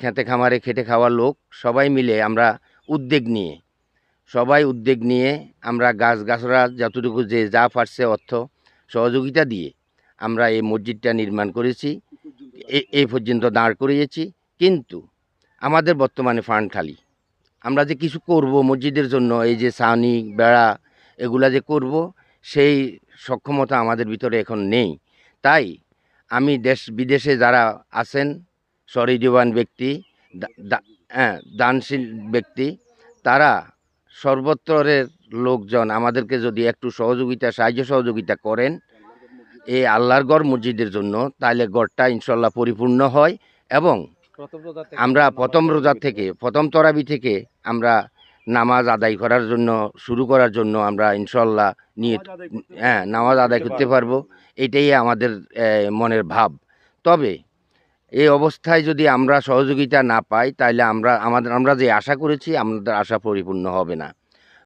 খেতে খামারে, খেটে খাওয়ার লোক, সবাই মিলে আমরা উদ্যোগ নিয়ে, সবাই উদ্যোগ নিয়ে আমরা গাছ গাছরা যতটুকু যে যা পারছে অর্থ সহযোগিতা দিয়ে আমরা এই মসজিদটা নির্মাণ করেছি এই পর্যন্ত দাঁড় করিয়েছি। কিন্তু আমাদের বর্তমানে ফান্ড খালি। আমরা যে কিছু করব মসজিদের জন্য, এই যে সানি, বেড়া এগুলা যে করব, সেই সক্ষমতা আমাদের ভিতরে এখন নেই। তাই আমি দেশ বিদেশে যারা আছেন সরিজীবান ব্যক্তি হ্যাঁ দানশীল ব্যক্তি তারা সর্বত্রের লোকজন। আমাদেরকে যদি একটু সহযোগিতা সাহায্য সহযোগিতা করেন এই আল্লাহর গড় মসজিদের জন্য তাহলে গড়টা ইনশাল্লাহ পরিপূর্ণ হয় এবং আমরা প্রথম রোজা থেকে প্রথম তরাবি থেকে আমরা নামাজ আদায় করার জন্য শুরু করার জন্য আমরা ইনশাল্লাহ নিয়ে হ্যাঁ নামাজ আদায় করতে পারব। এটাই আমাদের মনের ভাব। তবে এই অবস্থায় যদি আমরা সহযোগিতা না পাই তাহলে আমরা আমাদের, আমরা যে আশা করেছি, আমাদের আশা পরিপূর্ণ হবে না।